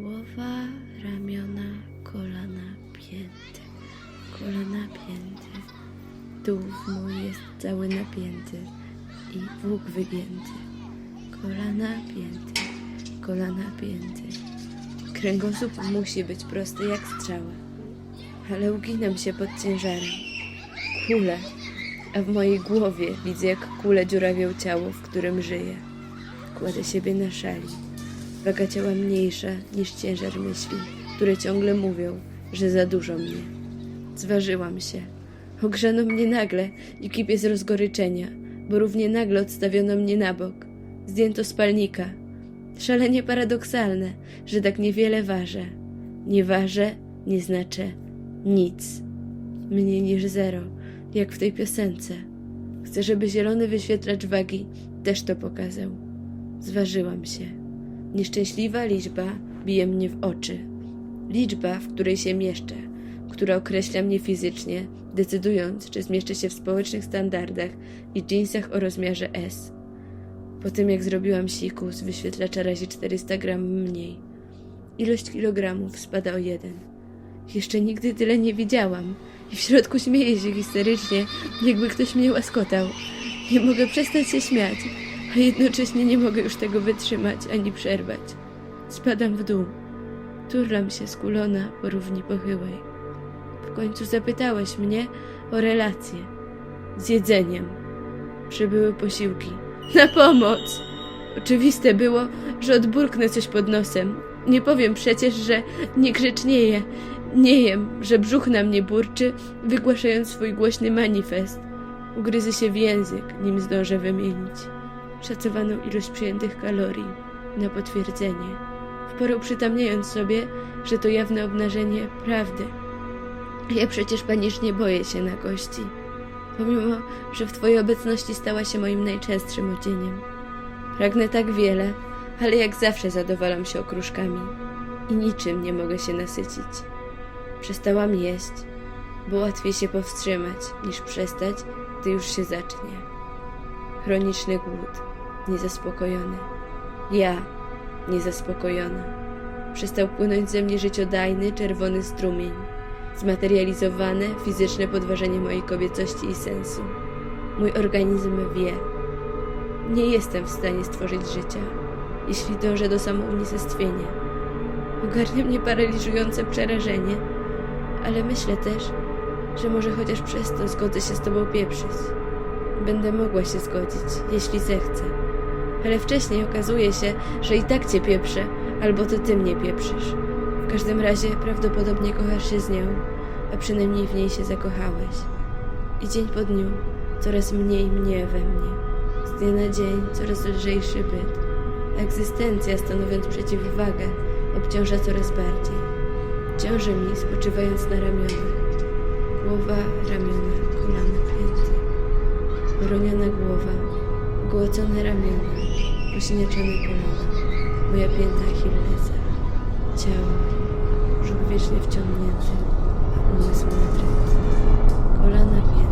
Głowa, ramiona, kolana, pięty. Kolana pięty. Tułów mój jest cały napięty i włók wygięty. Kolana pięty, kolana pięty. Kręgosłup musi być prosty jak strzała, ale uginam się pod ciężarem. Kule, a w mojej głowie widzę jak kule dziurawią ciało, w którym żyję. Kładę siebie na szali. Waga ciała mniejsza niż ciężar myśli, które ciągle mówią, że za dużo mnie. Zważyłam się. Ogrzano mnie nagle i kipię z rozgoryczenia, bo równie nagle odstawiono mnie na bok. Zdjęto spalnika. Szalenie paradoksalne, że tak niewiele ważę. Nie ważę, nie znaczę nic. Mniej niż zero, jak w tej piosence. Chcę, żeby zielony wyświetlacz wagi też to pokazał. Zważyłam się. Nieszczęśliwa liczba bije mnie w oczy. Liczba, w której się mieszczę, która określa mnie fizycznie, decydując, czy zmieszczę się w społecznych standardach i jeansach o rozmiarze S. Po tym, jak zrobiłam siku, z wyświetlacza razi 400 gram mniej. Ilość kilogramów spada o jeden. Jeszcze nigdy tyle nie widziałam i w środku śmieję się histerycznie, jakby ktoś mnie łaskotał. Nie mogę przestać się śmiać, a jednocześnie nie mogę już tego wytrzymać ani przerwać. Spadam w dół. Turlam się skulona po równi pochyłej. W końcu zapytałeś mnie o relacje z jedzeniem. Przybyły posiłki. Na pomoc! Oczywiste było, że odburknę coś pod nosem. Nie powiem przecież, że nie grzecznieję. Nie jem, że brzuch na mnie burczy, wygłaszając swój głośny manifest. Ugryzę się w język, nim zdążę wymienić szacowaną ilość przyjętych kalorii na potwierdzenie, w porę przytamniając sobie, że to jawne obnażenie prawdy. Ja przecież panicznie boję się na kości, pomimo, że w Twojej obecności stała się moim najczęstszym odzieniem. Pragnę tak wiele, ale jak zawsze zadowalam się okruszkami i niczym nie mogę się nasycić. Przestałam jeść, bo łatwiej się powstrzymać niż przestać, gdy już się zacznie chroniczny głód, niezaspokojony. Ja, niezaspokojona. Przestał płynąć ze mnie życiodajny, czerwony strumień, zmaterializowane, fizyczne podważenie mojej kobiecości i sensu. Mój organizm wie. Nie jestem w stanie stworzyć życia, jeśli dążę do samounicestwienia. Ogarnia mnie paraliżujące przerażenie, ale myślę też, że może chociaż przez to zgodzę się z tobą pieprzyć. Będę mogła się zgodzić, jeśli zechcę. Ale wcześniej okazuje się, że i tak cię pieprzę, albo to ty mnie pieprzysz. W każdym razie prawdopodobnie kochasz się z nią, a przynajmniej w niej się zakochałeś. I dzień po dniu coraz mniej mnie we mnie. Z dnia na dzień coraz lżejszy byt. Egzystencja, stanowiąc przeciwwagę, obciąża coraz bardziej. Ciąży mi, spoczywając na ramionach. Głowa, ramiona, kolana, pięty. Poroniona głowa, głocone ramiona, posiniaczone kolana, moja pięta Achillesa, ciało, brzuch wiecznie wciągnięty, a umysł natrętny, kolana pięty,